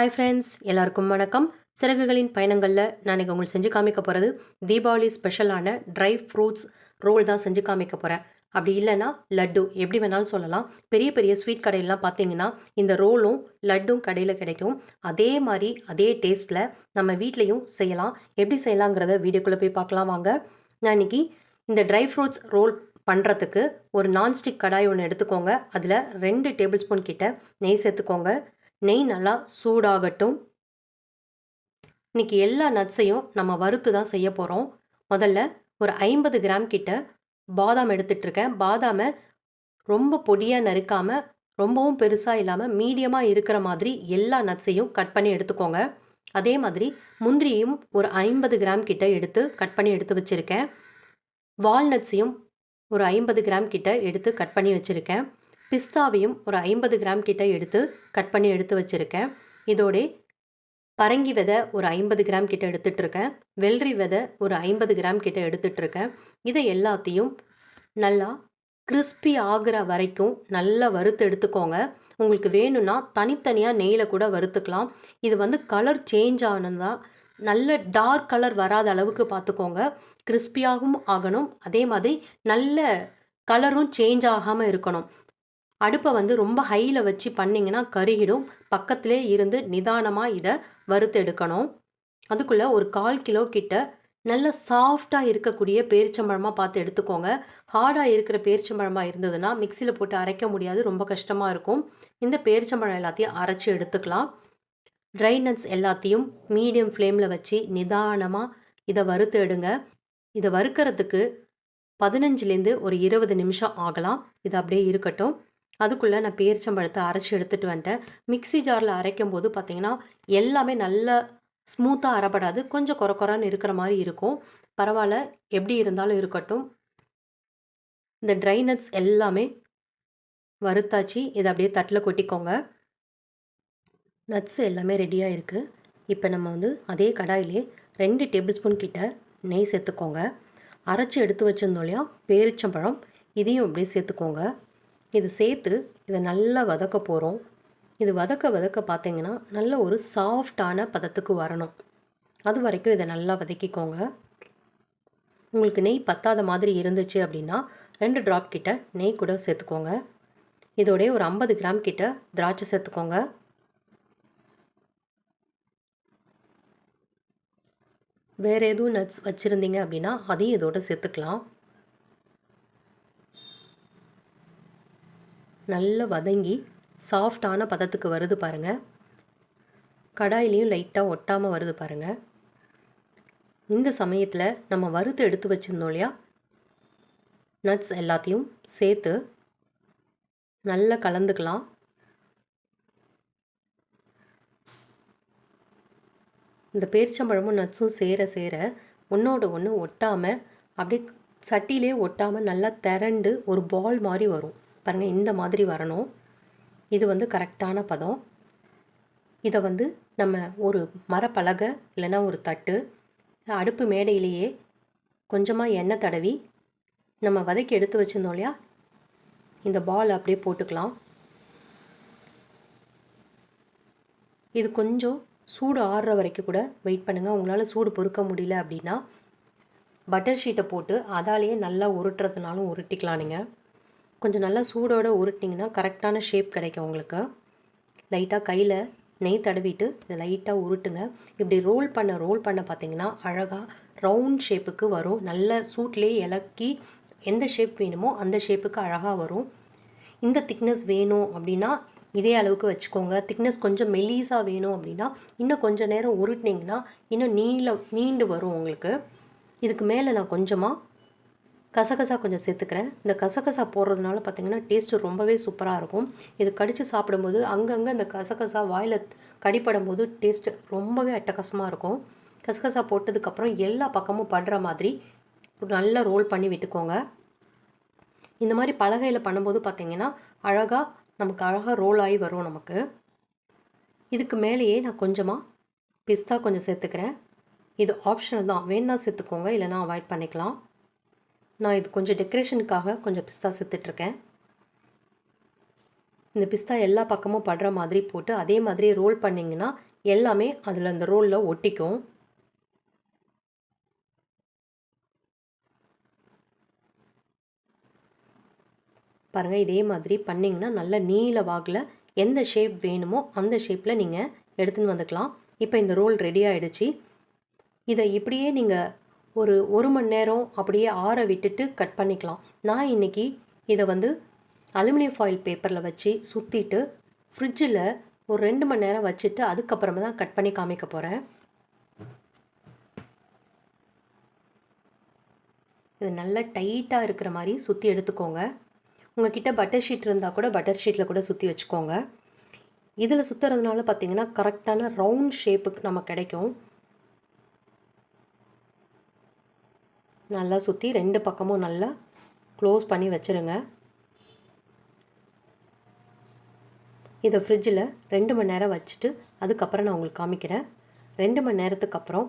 Hi friends எல்லாருக்கும் வணக்கம். சிறகுகளின் பயணங்களில் நான் இங்கே உங்களுக்கு செஞ்சு காமிக்க போகிறது தீபாவளி ஸ்பெஷலான ட்ரை ஃப்ரூட்ஸ் ரோல் தான் செஞ்சு காமிக்க போகிறேன் அப்படி இல்லைன்னா லட்டு எப்படி வேணாலும் சொல்லலாம். பெரிய பெரிய ஸ்வீட் கடையிலலாம் பார்த்தீங்கன்னா இந்த ரோலும் லட்டும் கடையில் கிடைக்கும். அதே மாதிரி அதே டேஸ்ட்டில் நம்ம வீட்லேயும் செய்யலாம். எப்படி செய்யலாங்கிறத வீடியோக்குள்ளே போய் பார்க்கலாம் வாங்க. நான் இன்றைக்கி இந்த ட்ரை ஃப்ரூட்ஸ் ரோல் பண்ணுறதுக்கு ஒரு நான்ஸ்டிக் கடாய் ஒன்று எடுத்துக்கோங்க. அதில் ரெண்டு டேபிள் ஸ்பூன் கிட்ட நெய் சேர்த்துக்கோங்க. நெய் நல்லா சூடாகட்டும். இன்னைக்கு எல்லா நட்ஸையும் நம்ம வறுத்து தான் செய்ய போகிறோம் முதல்ல ஒரு ஐம்பது கிராம் கிட்ட பாதாம் எடுத்துட்ருக்கேன். பாதாமை ரொம்ப பொடியாக நறுக்காமல் ரொம்பவும் பெருசாக இல்லாமல் மீடியமாக இருக்கிற மாதிரி எல்லா நட்ஸையும் கட் பண்ணி எடுத்துக்கோங்க. அதே மாதிரி முந்திரியும் ஒரு ஐம்பது கிராம் கிட்ட எடுத்து கட் பண்ணி எடுத்து வச்சுருக்கேன். வால்நட்ஸையும் ஒரு ஐம்பது கிராம் கிட்ட எடுத்து கட் பண்ணி வச்சுருக்கேன். பிஸ்தாவையும் ஒரு ஐம்பது கிராம் கிட்ட எடுத்து கட் பண்ணி எடுத்து வச்சுருக்கேன். இதோடே பரங்கி விதை ஒரு ஐம்பது கிராம் கிட்ட எடுத்துகிட்ருக்கேன் வெள்ளரி விதை ஒரு ஐம்பது கிராம் கிட்ட எடுத்துகிட்டு இருக்கேன் இதை எல்லாத்தையும் நல்லா கிறிஸ்பி ஆகிற வரைக்கும் நல்லா வறுத்து எடுத்துக்கோங்க. உங்களுக்கு வேணும்னா தனித்தனியாக நெய்யில் கூட வறுத்துக்கலாம். இது வந்து கலர் சேஞ்ச் ஆனதா நல்ல டார்க் கலர் வராத அளவுக்கு பார்த்துக்கோங்க கிறிஸ்பியாகவும் ஆகணும். அதே மாதிரி நல்ல கலரும் சேஞ்ச் ஆகாமல் இருக்கணும். அடுப்பை வந்து ரொம்ப ஹையில் வச்சு பண்ணிங்கன்னா கருகிடும். பக்கத்திலே இருந்து நிதானமாக இதை வறுத்து எடுக்கணும். அதுக்குள்ளே ஒரு கால் கிலோ கிட்ட நல்ல சாஃப்டாக இருக்கக்கூடிய பேரிச்சம்பழமாக பார்த்து எடுத்துக்கோங்க. ஹார்டாக இருக்கிற பேரிச்சம்பழமாக இருந்ததுன்னா மிக்சியில் போட்டு அரைக்க முடியாது. ரொம்ப கஷ்டமாக இருக்கும். இந்த பேரிச்சம்பழம் எல்லாத்தையும் அரைச்சி எடுத்துக்கலாம். ட்ரை நட்ஸ் எல்லாத்தையும் மீடியம் ஃப்ளேமில் வச்சு நிதானமாக இதை வறுத்து எடுங்க. இதை வறுக்கிறதுக்கு பதினஞ்சுலேருந்து ஒரு இருபது நிமிஷம் ஆகலாம். இது அப்படியே இருக்கட்டும். அதுக்குள்ளே நான் பேரிச்சம்பழத்தை அரைச்சி எடுத்துகிட்டு வந்துட்டேன். மிக்ஸி ஜாரில் அரைக்கும் போது பார்த்தீங்கன்னா எல்லாமே நல்ல ஸ்மூத்தாக அரைப்படாது. கொஞ்சம் குறை குறைன்னு இருக்கிற மாதிரி இருக்கும். பரவாயில்ல எப்படி இருந்தாலும் இருக்கட்டும். இந்த ட்ரை நட்ஸ் எல்லாமே வறுத்தாச்சு. இதை அப்படியே தட்டில் கொட்டிக்கோங்க. நட்ஸ் எல்லாமே ரெடியாக இருக்குது இப்போ நம்ம வந்து அதே கடாயிலே ரெண்டு டேபிள் ஸ்பூன் கிட்ட நெய் சேர்த்துக்கோங்க. அரைச்சி எடுத்து வச்சிருந்தோம் இல்லையா? பேரிச்சம்பழம். இதையும் அப்படியே சேர்த்துக்கோங்க. இது சேர்த்து இதை நல்லா வதக்க போகிறோம் இது வதக்க வதக்க பார்த்தீங்கன்னா நல்ல ஒரு சாஃப்டான பதத்துக்கு வரணும். அது வரைக்கும் இதை நல்லா வதக்கிக்கோங்க. உங்களுக்கு நெய் பத்தாத மாதிரி இருந்துச்சு அப்படின்னா ரெண்டு ட்ராப் கிட்ட நெய் கூட சேர்த்துக்கோங்க. இதோடைய ஒரு ஐம்பது கிராம் கிட்ட திராட்சை சேர்த்துக்கோங்க. வேறு எதுவும் நட்ஸ் வச்சுருந்தீங்க அப்படின்னா அதையும் இதோட சேர்த்துக்கலாம். நல்லா வதங்கி சாஃப்டான பதத்துக்கு வருது பாருங்கள் கடாயிலையும் லைட்டாக ஒட்டாமல் வருது பாருங்கள் இந்த சமயத்தில் நம்ம வறுத்து எடுத்து வச்சுருந்தோம் இல்லையா? நட்ஸ் எல்லாத்தையும் சேர்த்து நல்லா கலந்துக்கலாம். இந்த பேரிச்சம்பழமும் நட்ஸும் சேர சேர ஒன்றோட ஒன்று ஒட்டாமல் அப்படியே சட்டிலே ஒட்டாமல் நல்லா திரண்டு ஒரு பால் மாதிரி வரும். பாருங்கள் இந்த மாதிரி வரணும். இது வந்து கரெக்டான பதம். இதை வந்து நம்ம ஒரு மரப்பலகை இல்லைன்னா ஒரு தட்டு அடுப்பு மேடையிலேயே கொஞ்சமாக எண்ணெய் தடவி நம்ம வதக்கி எடுத்து வச்சுருந்தோம் இல்லையா? இந்த பால் அப்படியே போட்டுக்கலாம். இது கொஞ்சம் சூடு ஆறுற வரைக்கும் கூட வெயிட் பண்ணுங்கள் உங்களால் சூடு பொறுக்க முடியல அப்படின்னா பட்டர் ஷீட்டை போட்டு அதாலேயே நல்லா உருட்டுறதுனாலும் உருட்டிக்கலாம் நீங்கள் கொஞ்சம் நல்லா சூடோடு உருட்டிங்கன்னா கரெக்டான ஷேப் கிடைக்கும் உங்களுக்கு. லைட்டாக கையில் நெய் தடவிட்டு இதை லைட்டாக உருட்டுங்க. இப்படி ரோல் பண்ண ரோல் பண்ண பார்த்தீங்கன்னா அழகாக ரவுண்ட் ஷேப்புக்கு வரும். நல்ல சூட்லேயே இலக்கி எந்த ஷேப் வேணுமோ அந்த ஷேப்புக்கு அழகாக வரும். இந்த திக்னஸ் வேணும் அப்படின்னா இதே அளவுக்கு வச்சுக்கோங்க. திக்னஸ் கொஞ்சம் மெலீஸாக வேணும் அப்படின்னா இன்னும் கொஞ்சம் நேரம் உருட்டினீங்கன்னா இன்னும் நீள நீண்டு வரும் உங்களுக்கு. இதுக்கு மேலே நான் கொஞ்சமாக கசகசா கொஞ்சம் சேர்த்துக்கிறேன். இந்த கசகசா போடுறதுனால பார்த்திங்கன்னா டேஸ்ட்டு ரொம்பவே சூப்பராக இருக்கும். இது கடித்து சாப்பிடும்போது அங்கங்கே இந்த கசகசா வாயில் கடிப்படும் போது டேஸ்ட்டு ரொம்பவே அட்டகாசமாக இருக்கும். கசகசா போட்டதுக்கப்புறம் எல்லா பக்கமும் படுற மாதிரி நல்லா ரோல் பண்ணி விட்டுக்கோங்க. இந்த மாதிரி பலகையில் பண்ணும்போது பார்த்திங்கன்னா அழகாக நமக்கு அழகாக ரோல் ஆகி வரும் நமக்கு. இதுக்கு மேலேயே நான் கொஞ்சமாக பிஸ்தா கொஞ்சம் சேர்த்துக்கிறேன். இது ஆப்ஷனல் தான். வேணா சேர்த்துக்கோங்க இல்லைனா அவாய்ட் பண்ணிக்கலாம். நான் இது கொஞ்சம் டெக்கரேஷனுக்காக கொஞ்சம் பிஸ்தா சேர்த்துட்ருக்கேன் இந்த பிஸ்தா எல்லா பக்கமும் படுற மாதிரி போட்டு அதே மாதிரி ரோல் பண்ணிங்கன்னா எல்லாமே அதில் அந்த ரோலில் ஒட்டிக்கும். பாருங்கள் இதே மாதிரி பண்ணிங்கன்னா நல்ல நீல வாகில் எந்த ஷேப் வேணுமோ அந்த ஷேப்பில் நீங்கள் எடுத்துன்னு வந்துக்கலாம். இப்போ இந்த ரோல் ரெடி ஆகிடுச்சு இதை இப்படியே நீங்கள் ஒரு ஒரு மணி நேரம் அப்படியே ஆற விட்டுட்டு கட் பண்ணிக்கலாம். நான் இன்றைக்கி இதை வந்து அலுமினியம் ஃபாயில் பேப்பரில் வச்சு சுற்றிட்டு ஃப்ரிட்ஜில் ஒரு ரெண்டு மணி நேரம் வச்சுட்டு அதுக்கப்புறமா தான் கட் பண்ணி காமிக்க போகிறேன் இது நல்லா டைட்டாக இருக்கிற மாதிரி சுற்றி எடுத்துக்கோங்க. உங்ககிட்ட பட்டர் ஷீட் இருந்தால் கூட பட்டர் ஷீட்டில் கூட சுற்றி வச்சுக்கோங்க. இதில் சுற்றுறதுனால பார்த்தீங்கன்னா கரெக்டான ரவுண்ட் ஷேப்புக்கு நம்ம கிடைக்கும். நல்லா சுற்றி ரெண்டு பக்கமும் நல்லா க்ளோஸ் பண்ணி வச்சுருங்க. இதை ஃப்ரிட்ஜில் ரெண்டு மணி நேரம் வச்சுட்டு அதுக்கப்புறம் நான் உங்களுக்கு காமிக்கிறேன். ரெண்டு மணி நேரத்துக்கு அப்புறம்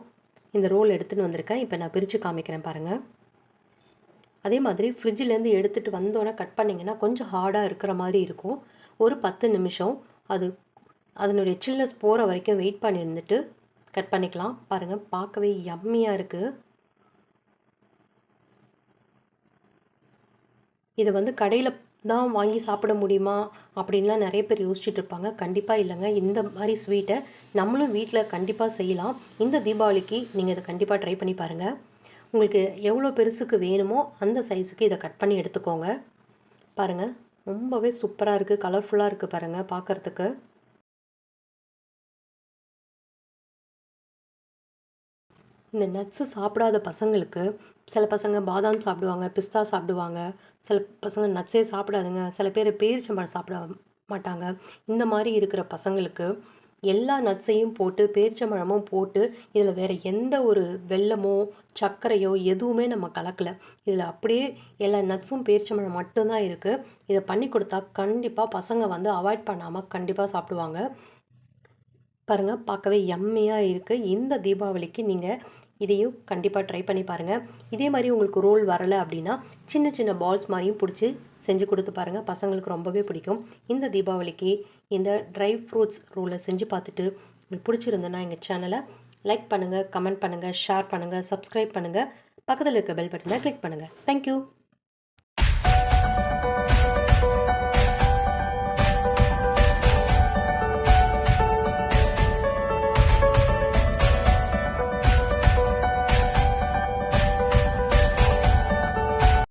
இந்த ரோல் எடுத்துகிட்டு வந்திருக்கேன். இப்போ நான் பிரித்து காமிக்கிறேன் பாருங்கள் அதே மாதிரி ஃப்ரிட்ஜிலேருந்து எடுத்துகிட்டு வந்தோடனே கட் பண்ணிங்கன்னா கொஞ்சம் ஹார்டாக இருக்கிற மாதிரி இருக்கும். ஒரு பத்து நிமிஷம் அது அதனுடைய சில்னஸ் போகிற வரைக்கும் வெயிட் பண்ணியிருந்துட்டு கட் பண்ணிக்கலாம். பாருங்கள் பார்க்கவே யம்மியாக இருக்குது இதை வந்து கடையில் தான் வாங்கி சாப்பிட முடியுமா? அப்படின்லாம் நிறைய பேர் யோசிச்சுட்டு இருப்பாங்க. கண்டிப்பாக இல்லைங்க. இந்த மாதிரி ஸ்வீட்டை நம்மளும் வீட்டில் கண்டிப்பாக செய்யலாம். இந்த தீபாவளிக்கு நீங்கள் இதை கண்டிப்பாக ட்ரை பண்ணி பாருங்கள் உங்களுக்கு எவ்வளோ பெருசுக்கு வேணுமோ அந்த சைஸுக்கு இதை கட் பண்ணி எடுத்துக்கோங்க. பாருங்கள் ரொம்பவே சூப்பராக இருக்குது கலர்ஃபுல்லாக இருக்குது பாருங்கள் பார்க்குறதுக்கு இந்த நட்ஸு சாப்பிடாத பசங்களுக்கு சில பசங்க பாதாம் சாப்பிடுவாங்க பிஸ்தா சாப்பிடுவாங்க சில பசங்க நட்ஸே சாப்பிடாதுங்க சில பேர் பேரிச்சம்பழம் சாப்பிட மாட்டாங்க. இந்த மாதிரி இருக்கிற பசங்களுக்கு எல்லா நட்ஸையும் போட்டு பேரிச்சம்பழமும் போட்டு இதில் வேறு எந்த ஒரு வெல்லமோ சர்க்கரையோ எதுவுமே நம்ம கலக்கலை. இதில் அப்படியே எல்லா நட்ஸும் பேரிச்சம்பழம் மட்டும்தான் இருக்குது இதை பண்ணி கொடுத்தா கண்டிப்பாக பசங்க வந்து அவாய்ட் பண்ணாமல் கண்டிப்பாக சாப்பிடுவாங்க. பாருங்கள் பார்க்கவே எம்மையாக இருக்குது இந்த தீபாவளிக்கு நீங்கள் இதையும் கண்டிப்பாக ட்ரை பண்ணி பாருங்கள் இதே மாதிரி உங்களுக்கு ரோல் வரலை அப்படின்னா சின்ன சின்ன பால்ஸ் மாதிரியும் பிடிச்சி செஞ்சு கொடுத்து பாருங்கள் பசங்களுக்கு ரொம்பவே பிடிக்கும். இந்த தீபாவளிக்கு இந்த ட்ரை ஃப்ரூட்ஸ் ரோலை செஞ்சு பார்த்துட்டு உங்களுக்கு பிடிச்சிருந்தேன்னா எங்கள் சேனலை லைக் பண்ணுங்கள் கமெண்ட் பண்ணுங்கள் ஷேர் பண்ணுங்கள் சப்ஸ்கிரைப் பண்ணுங்கள் பக்கத்தில் இருக்க பெல் பட்டனை கிளிக் பண்ணுங்கள் தேங்க்யூ